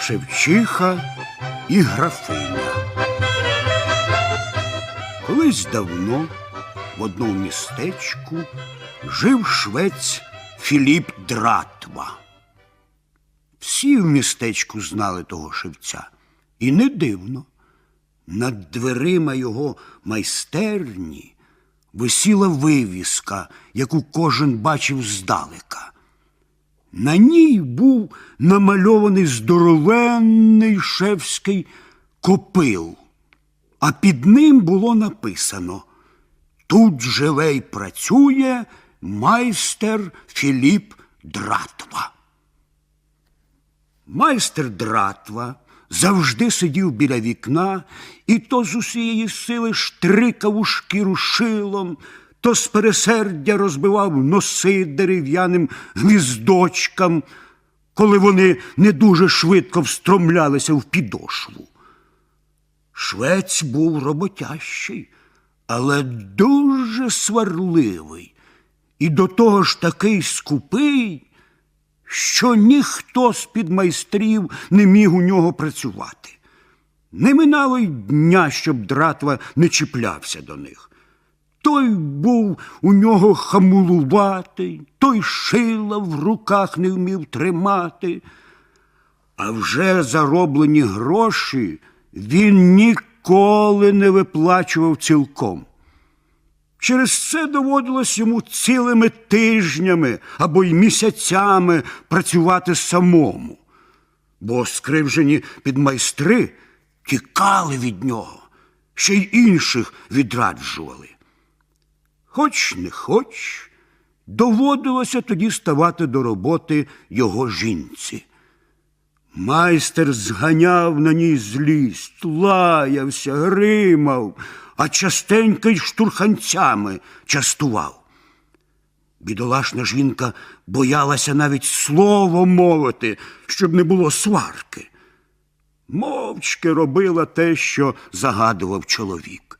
Шевчиха і графиня. Колись давно в одному містечку жив швець Філіп Дратва. Всі в містечку знали того шевця, і не дивно. Над дверима його майстерні висіла вивіска, яку кожен бачив здалека. На ній був намальований здоровенний шевський копил, а під ним було написано Тут живе й працює майстер Філіп Дратва. Майстер Дратва завжди сидів біля вікна і то з усієї сили штрикав у шкіру шилом, то з пересердя розбивав носи дерев'яним гвіздочкам, коли вони не дуже швидко встромлялися в підошву. Швець був роботящий, але дуже сварливий і до того ж такий скупий, що ніхто з підмайстрів не міг у нього працювати. Не минало й дня, щоб дратва не чіплявся до них. Той був у нього хамулуватий, той шила в руках не вмів тримати. А вже зароблені гроші він ніколи не виплачував цілком. Через це доводилось йому цілими тижнями або й місяцями працювати самому, бо скривжені підмайстри тікали від нього, ще й інших відраджували. Хоч не хоч, доводилося тоді ставати до роботи його жінці. Майстер зганяв на ній злість, лаявся, гримав, а частенько й штурханцями частував. Бідолашна жінка боялася навіть слово мовити, щоб не було сварки. Мовчки робила те, що загадував чоловік.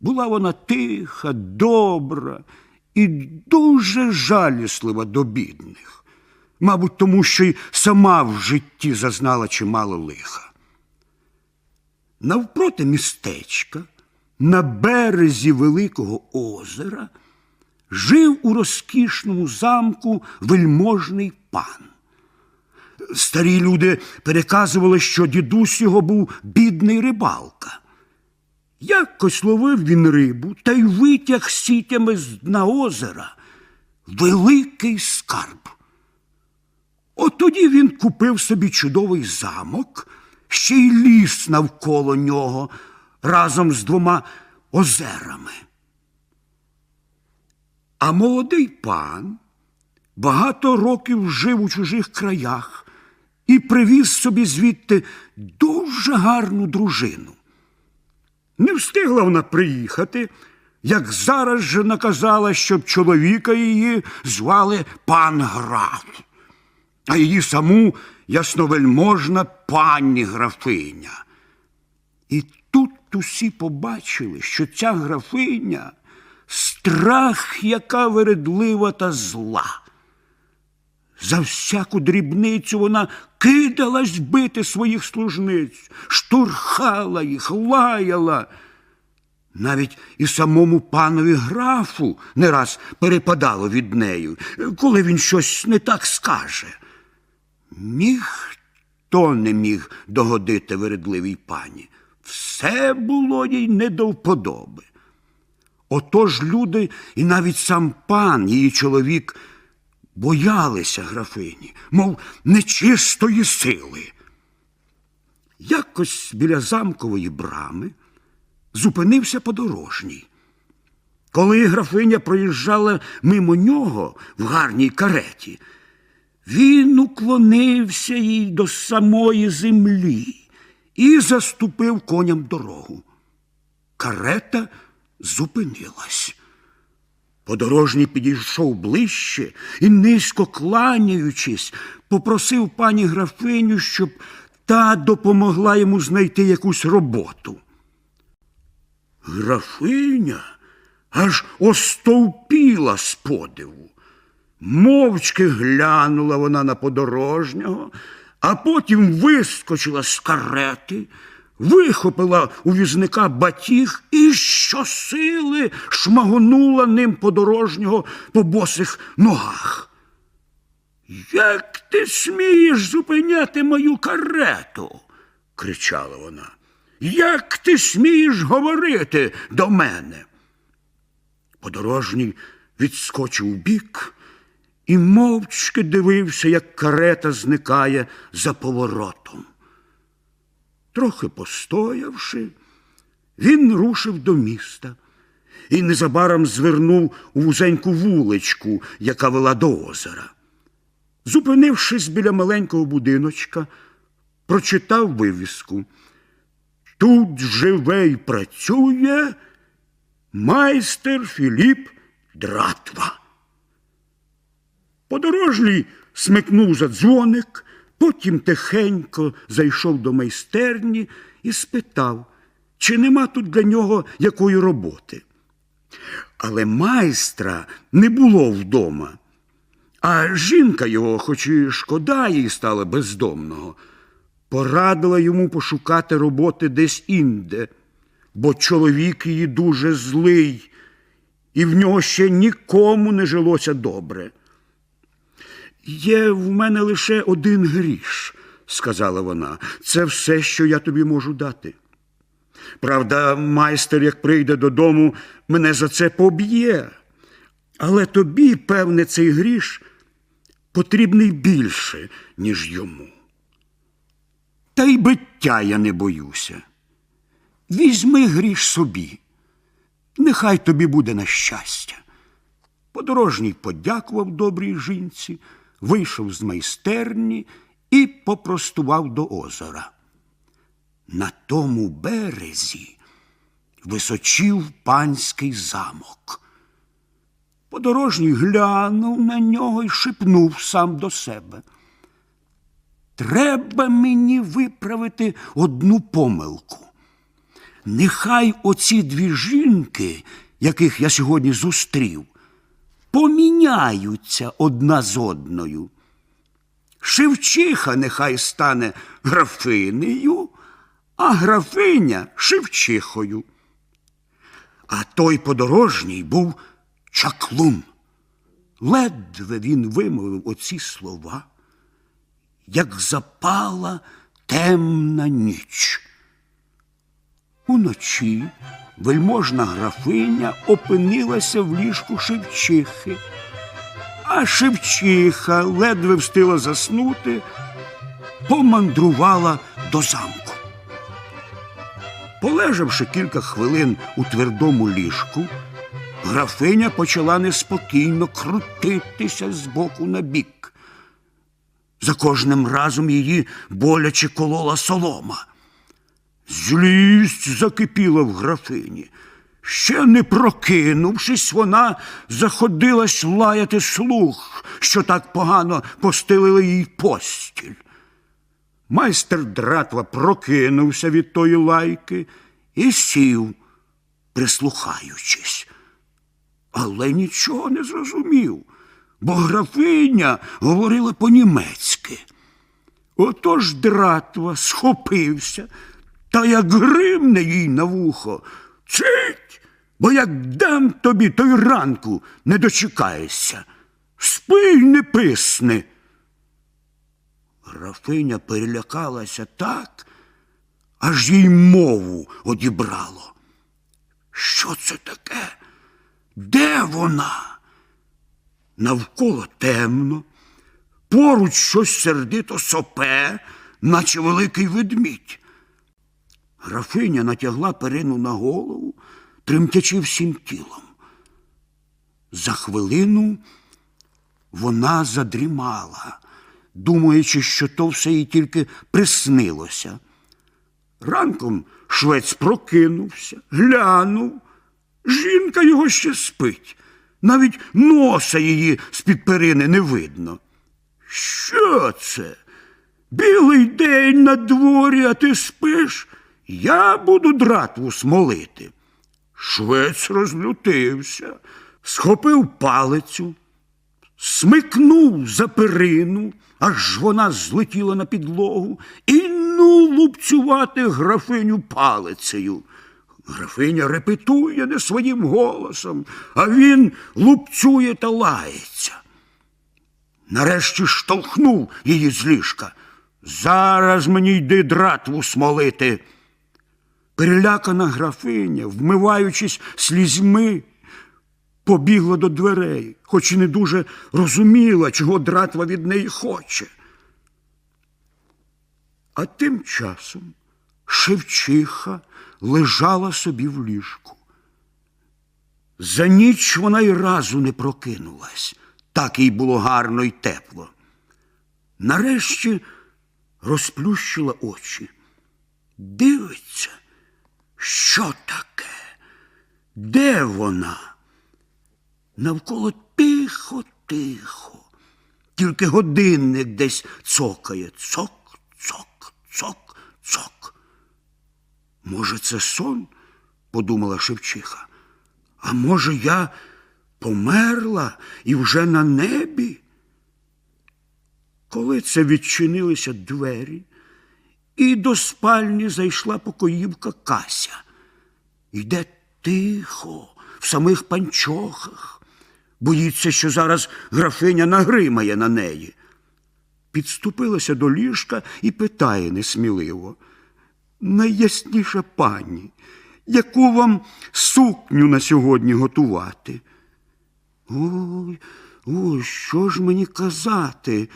Була вона тиха, добра і дуже жаліслива до бідних, мабуть, тому що й сама в житті зазнала чимало лиха. Навпроти містечка, на березі Великого озера, жив у розкішному замку вельможний пан. Старі люди переказували, що дідусь його був бідний рибалка. Якось ловив він рибу та й витяг сітями з дна озера великий скарб. От тоді він купив собі чудовий замок, ще й ліс навколо нього разом з двома озерами. А молодий пан багато років жив у чужих краях і привіз собі звідти дуже гарну дружину. Не встигла вона приїхати, як зараз же наказала, щоб чоловіка її звали пан граф, а її саму ясновельможна пані графиня. І тут усі побачили, що ця графиня страх, яка вередлива та зла. За всяку дрібницю вона кидалась бити своїх служниць, штурхала їх, лаяла. Навіть і самому панові графу не раз перепадало від неї, коли він щось не так скаже. Ніхто не міг догодити вередливій пані. Все було їй не до вподоби. Отож люди, і навіть сам пан, її чоловік, боялися графині, мов нечистої сили. Якось біля замкової брами зупинився подорожній. Коли графиня проїжджала мимо нього в гарній кареті, він уклонився їй до самої землі і заступив коням дорогу. Карета зупинилась. Подорожній підійшов ближче і, низько кланяючись, попросив пані графиню, щоб та допомогла йому знайти якусь роботу. Графиня аж остовпіла з подиву. Мовчки глянула вона на подорожнього, а потім вискочила з карети, вихопила у візника батіг і щосили шмагонула ним подорожнього по босих ногах. Як ти смієш зупиняти мою карету? кричала вона. Як ти смієш говорити до мене? Подорожній відскочив бік і мовчки дивився, як карета зникає за поворотом. Трохи постоявши, він рушив до міста і незабаром звернув у вузеньку вуличку, яка вела до озера. Зупинившись біля маленького будиночка, прочитав вивіску. Тут живе й працює майстер Філіп Дратва. Подорожній смикнув за дзвоник, потім тихенько зайшов до майстерні і спитав, чи нема тут для нього якої роботи. Але майстра не було вдома. А жінка його, хоч і шкода їй стала бездомного, порадила йому пошукати роботи десь інде, бо чоловік її дуже злий, і в нього ще нікому не жилося добре. Є в мене лише один гріш, сказала вона. Це все, що я тобі можу дати. Правда, майстер, як прийде додому, мене за це поб'є. Але тобі, певне, цей гріш потрібний більше, ніж йому. Та й биття я не боюся. Візьми гріш собі, нехай тобі буде на щастя. Подорожній подякував добрій жінці, вийшов з майстерні і попростував до озера. На тому березі височів панський замок. Подорожній глянув на нього і шепнув сам до себе. Треба мені виправити одну помилку. Нехай оці дві жінки, яких я сьогодні зустрів, поміняються одна з одною. Шевчиха нехай стане графинею, а графиня шевчихою. А той подорожній був чаклун. Ледве він вимовив оці слова, як запала темна ніч. Уночі вельможна графиня опинилася в ліжку шевчихи, а шевчиха ледве встигла заснути, помандрувала до замку. Полежавши кілька хвилин у твердому ліжку, графиня почала неспокійно крутитися з боку на бік. За кожним разом її боляче колола солома. Злість закипіла в графині. Ще не прокинувшись, вона заходилась лаяти слух, що так погано постелили їй постіль. Майстер дратва прокинувся від тої лайки і сів, прислухаючись. Але нічого не зрозумів, бо графиня говорила по-німецьки. Отож дратва схопився та як гримне їй на вухо. Цить, бо як дам тобі, то й ранку не дочекаєшся. Спи й не писни. Графиня перелякалася так, аж їй мову одібрало. Що це таке? Де вона? Навколо темно, поруч щось сердито сопе, наче великий ведмідь. Графиня натягла перину на голову, тремтячи всім тілом. За хвилину вона задрімала, думаючи, що то все їй тільки приснилося. Ранком швець прокинувся, глянув. Жінка його ще спить. Навіть носа її з-під перини не видно. Що це? Білий день на дворі, а ти спиш? Я буду дратву смолити. Швець розлютився, схопив палицю, смикнув за перину, аж вона злетіла на підлогу, і ну лупцювати графиню палицею. Графиня репетує не своїм голосом, а він лупцює та лається. Нарешті штовхнув її з ліжка. Зараз мені йди дратву смолити. Перелякана графиня, вмиваючись слізьми, побігла до дверей, хоч і не дуже розуміла, чого дратва від неї хоче. А тим часом Шевчиха лежала собі в ліжку. За ніч вона й разу не прокинулась, так їй було гарно й тепло. Нарешті розплющила очі. Дивиться, що таке? Де вона? Навколо тихо, тихо. Тільки годинник десь цокає. Цок, цок, цок, цок. Може, це сон? подумала Шевчиха. А може, я померла і вже на небі? Коли це відчинилися двері, і до спальні зайшла покоївка Кася. Йде тихо, в самих панчохах. Боїться, що зараз графиня нагримає на неї. Підступилася до ліжка і питає несміливо. Найясніша пані, яку вам сукню на сьогодні готувати? Ой, ой, що ж мені казати?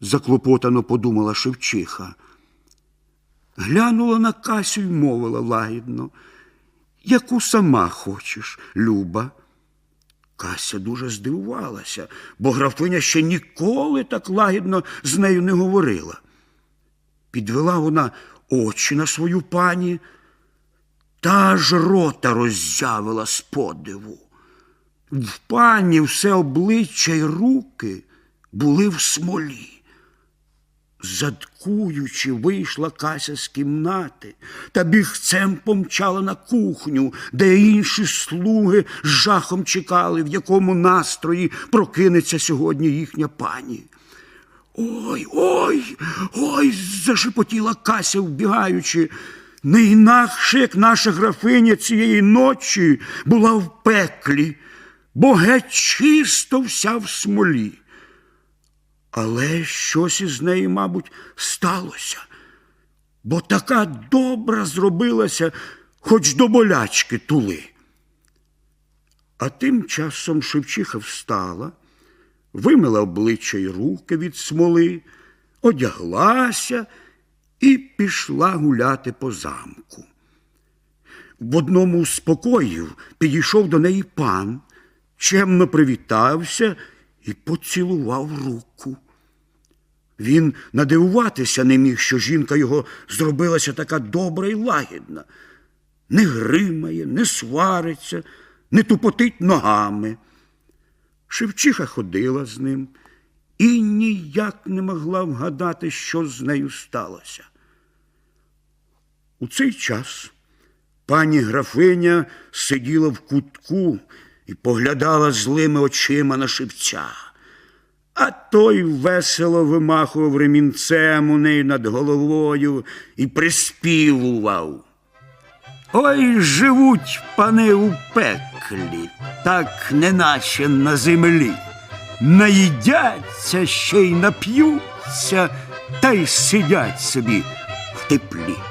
заклопотано подумала Шевчиха. Глянула на Касю й мовила лагідно. Яку сама хочеш, Люба. Кася дуже здивувалася, бо графиня ще ніколи так лагідно з нею не говорила. Підвела вона очі на свою пані, та ж рота роззявила з подиву. В пані все обличчя й руки були в смолі. Задкуючи, вийшла Кася з кімнати та бігцем помчала на кухню, де інші слуги з жахом чекали, в якому настрої прокинеться сьогодні їхня пані. Ой, ой, ой, зашепотіла Кася, вбігаючи. Не інакше, як наша графиня цієї ночі була в пеклі, бо геть чисто вся в смолі. Але щось із неї, мабуть, сталося, бо така добра зробилася, хоч до болячки тули. А тим часом Шевчиха встала, вимила обличчя й руки від смоли, одяглася і пішла гуляти по замку. В одному з покоїв підійшов до неї пан, чемно привітався і поцілував руку. Він надивуватися не міг, що жінка його зробилася така добра і лагідна, не гримає, не свариться, не тупотить ногами. Шевчиха ходила з ним і ніяк не могла вгадати, що з нею сталося. У цей час пані графиня сиділа в кутку і поглядала злими очима на шевця. А той весело вимахував ремінцем у неї над головою і приспівував. Ой, живуть пани у пеклі, так неначе на землі. Наїдяться ще й нап'ються, та й сидять собі в теплі.